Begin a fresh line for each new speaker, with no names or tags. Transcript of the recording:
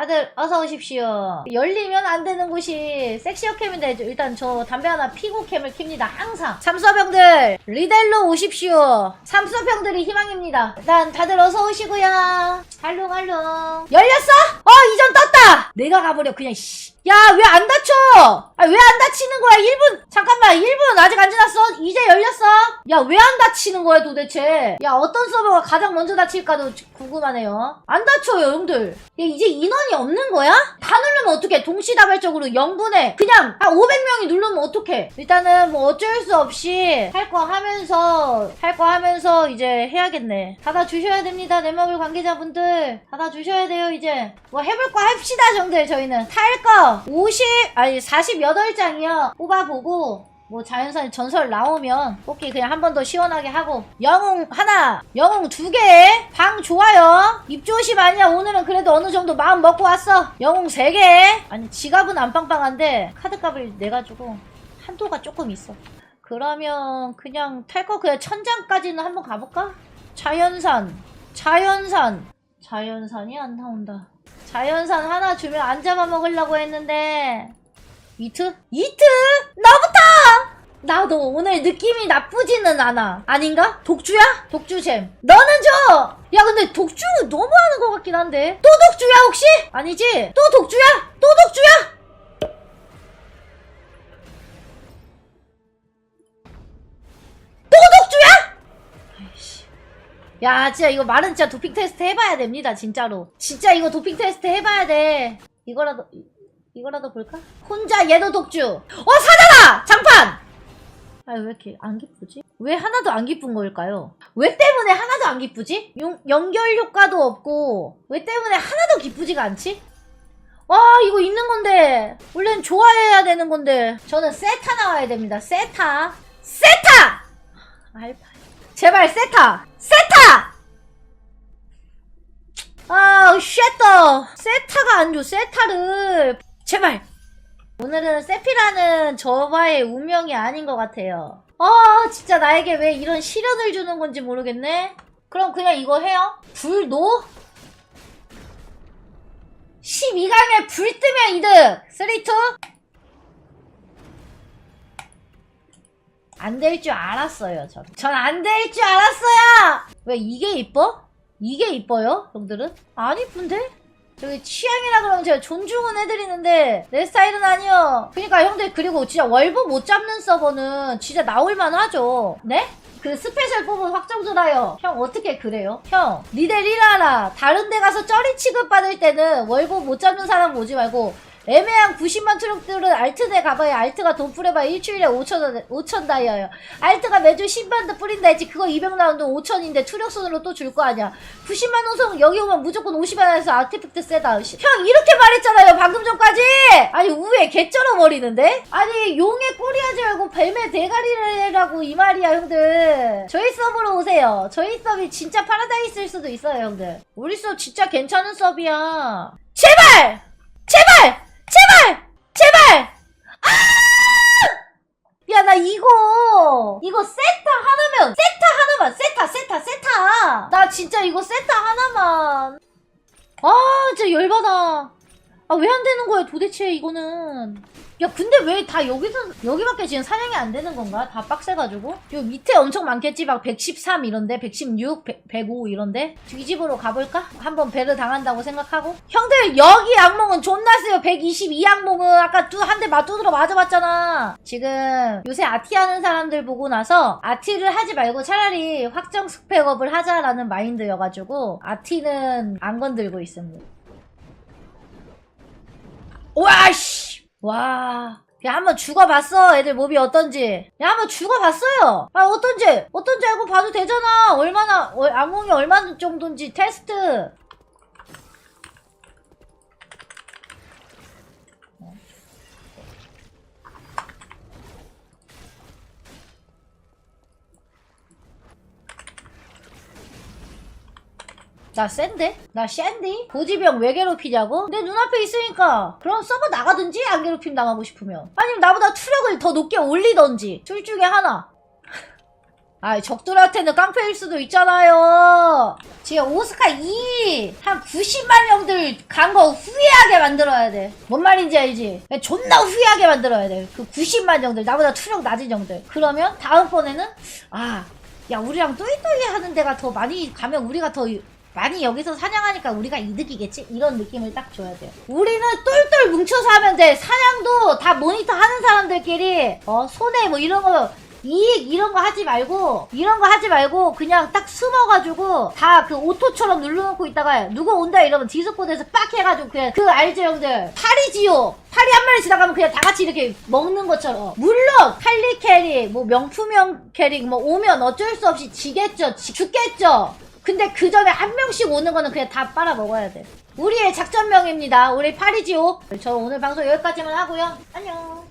다들 어서 오십시오. 열리면 안 되는 곳이 섹시어 캠인데 일단 저 담배 하나 피고 캠을 킵니다. 항상. 삼수병들 리델로 오십시오. 삼수병들이 희망입니다. 일단 다들 어서 오시고요. 할롱 할롱. 열렸어? 어 이전 떴다. 내가 가버려 그냥 씨. 야 왜 안 다쳐? 아 왜 안 다치는 거야? 1분 잠깐만 1분 아직 안 지났어? 이제 열렸어? 야 왜 안 다치는 거야 도대체? 야 어떤 서버가 가장 먼저 다칠까도 궁금하네요. 안 다쳐요 형들. 야 이제 인원이 없는 거야? 다 누르면 어떡해? 동시다발적으로 0분에 그냥 한 500명이 누르면 어떡해? 일단은 뭐 어쩔 수 없이 할 거 하면서 할 거 하면서 이제 해야겠네. 받아주셔야 됩니다. 내먹을 관계자분들 받아주셔야 돼요 이제. 뭐 해볼 거 합시다 형들 저희는. 탈 거50 아니 48장이요. 뽑아보고 뭐 자연산 전설 나오면 뽑기 그냥 한 번 더 시원하게 하고. 영웅 하나 영웅 두 개 방 좋아요. 입조심 아니야. 오늘은 그래도 어느 정도 마음 먹고 왔어. 영웅 세 개. 아니 지갑은 안 빵빵한데 카드값을 내가지고 한도가 조금 있어. 그러면 그냥 탈 거 그냥 천장까지는 한번 가볼까? 자연산 자연산. 자연산이 안 나온다 자연산 하나 주면 안 잡아먹으려고 했는데 이트? 이트? 나부터! 나도 오늘 느낌이 나쁘지는 않아. 아닌가? 독주야? 독주잼. 너는 줘! 야, 근데 독주 너무하는 것 같긴 한데. 또 독주야, 혹시? 아니지? 또 독주야? 또 독주야? 야, 진짜 이거 말은 진짜 도핑 테스트 해봐야 됩니다, 진짜로. 진짜 이거 도핑 테스트 해봐야 돼. 이거라도, 이- 이거라도 볼까? 혼자 얘도 독주. 어, 사잖아! 장판! 아, 왜 이렇게 안 기쁘지? 왜 하나도 안 기쁜 걸까요? 왜 때문에 하나도 안 기쁘지? 용, 연결 효과도 없고, 왜 때문에 하나도 기쁘지가 않지? 와, 이거 있는 건데. 원래는 좋아해야 되는 건데. 저는 세타 나와야 됩니다. 세타. 세타! 알파. 제발, 세타! 세타! 아, 쉣더. 세타가 안 줘, 세타를. 제발. 오늘은 세피라는 저와의 운명이 아닌 것 같아요. 아, 진짜 나에게 왜 이런 시련을 주는 건지 모르겠네? 그럼 그냥 이거 해요? 불노? 12강에 불 뜨면 이득! 3, 2? 안 될 줄 알았어요, 전. 전안 될 줄 알았어요! 왜 이게 이뻐? 이게 이뻐요, 형들은? 안 이쁜데? 저기 취향이라 그러면 제가 존중은 해드리는데 내 스타일은 아니요. 그러니까 형들 그리고 진짜 월보 못 잡는 서버는 진짜 나올만 하죠. 네? 그 스페셜 뽑은 확정주라요. 형 어떻게 그래요? 형 니들 일하라. 다른 데 가서 쩌리 취급받을 때는 월보 못 잡는 사람 오지 말고 애매한 90만 트럭들은 알트에 가봐야 알트가 돈 뿌려봐야 일주일에 5천, 5천 다이아요. 알트가 매주 10만도 뿌린다 했지. 그거 200 나오는데 5천인데 투력선으로 또 줄 거 아니야. 90만 호성 여기 오면 무조건 50만원에서 아티팩트 세다. 씨, 형 이렇게 말했잖아요. 방금 전까지. 아니 우에 개쩔어 버리는데? 아니 용의 꼬리 하지 말고 뱀의 대가리라고 이 말이야 형들. 저희 서브로 오세요. 저희 서브이 진짜 파라다이스일 수도 있어요 형들. 우리 서브 진짜 괜찮은. 제발! 제발! 나 이거, 이거 세타 하나면, 세타 하나만, 세타, 세타, 세타! 나 진짜 이거 세타 하나만. 아, 진짜 열받아. 아, 왜 안 되는 거야, 도대체, 이거는. 야, 근데 왜 다 여기서, 여기밖에 지금 사냥이 안 되는 건가? 다 빡세가지고? 요 밑에 엄청 많겠지? 막 113 이런데? 116, 100, 105 이런데? 뒤집으로 가볼까? 한번 배를 당한다고 생각하고? 형들, 여기 악몽은 존나 세요. 122 악몽은 아까 두, 한대 맞두드러 맞아봤잖아. 지금 요새 아티 하는 사람들 보고 나서 아티를 하지 말고 차라리 확정 스펙업을 하자라는 마인드여가지고 아티는 안 건들고 있습니다. 와, 씨! 와. 야, 한번 죽어봤어. 애들 몹이 어떤지. 야, 한번 죽어봤어요. 아, 어떤지. 어떤지 알고 봐도 되잖아. 얼마나, 어, 악몽이 얼마 나 정도인지 테스트. 나 센데? 나 샌디? 고지병 왜 괴롭히냐고? 내 눈앞에 있으니까 그럼 서버 나가든지 안 괴롭힘 당하고 싶으면 아니면 나보다 투력을 더 높게 올리던지 둘 중에 하나 아 적들한테는 깡패일 수도 있잖아요 지금 오스카 2, 한 90만 명들 간 거 후회하게 만들어야 돼. 뭔 말인지 알지? 존나 후회하게 만들어야 돼. 그 90만 명들, 나보다 투력 낮은 형들. 그러면 다음번에는, 아, 야, 우리랑 또이또이 하는 데가 더 많이 가면 우리가 더 많이 여기서 사냥하니까 우리가 이득이겠지? 이런 느낌을 딱 줘야 돼요. 우리는 똘똘 뭉쳐서 하면 돼. 사냥도 다 모니터 하는 사람들끼리, 어, 손해 뭐 이런 거, 이익 이런 거 하지 말고, 이런 거 하지 말고, 그냥 딱 숨어가지고, 다 그 오토처럼 눌러놓고 있다가, 누구 온다 이러면 디스코드에서 빡 해가지고, 그냥 그 알지 형들. 파리지요! 파리 한 마리 지나가면 그냥 다 같이 이렇게 먹는 것처럼. 물론, 칼리 캐릭, 뭐 명품형 캐릭, 뭐 오면 어쩔 수 없이 지겠죠. 지- 죽겠죠. 근데 그 전에 한 명씩 오는 거는 그냥 다 빨아 먹어야 돼. 우리의 작전명입니다. 우리 파리지오. 저 오늘 방송 여기까지만 하고요. 안녕.